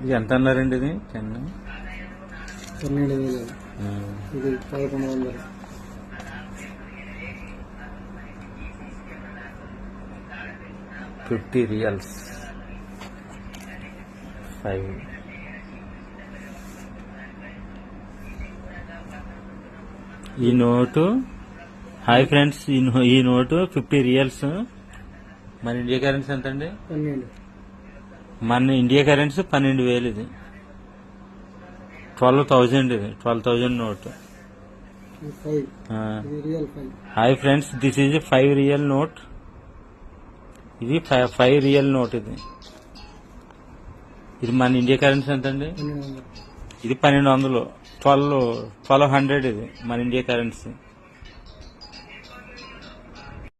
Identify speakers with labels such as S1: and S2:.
S1: ఇది ఎంత అన్నారండి ఇది చెన్న
S2: పన్నెండు వేలు ఇది పదకొండు వందలు
S1: ఫిఫ్టీ రియల్స్ ఫైవ్ ఈ నోటు హాయ్ ఫ్రెండ్స్ ఈ నోటు ఫిఫ్టీ రియల్స్. మన ఇండియా కరెన్సీ ఎంత అండి మన ఇండియా కరెన్సీ పన్నెండు వేలు ఇది. ట్వెల్వ్ థౌజండ్ ఇది twelve thousand note. Hi friends this is five riyal note. ఇది ఫైవ్ రియల్ నోట్ ఇది. ఇది మన ఇండియా కరెన్సీ ఎంత అండి ఇది పన్నెండు వందలు. ట్వెల్వ్ ట్వెల్వ్ హండ్రెడ్ ఇది మన ఇండియా కరెన్సీ.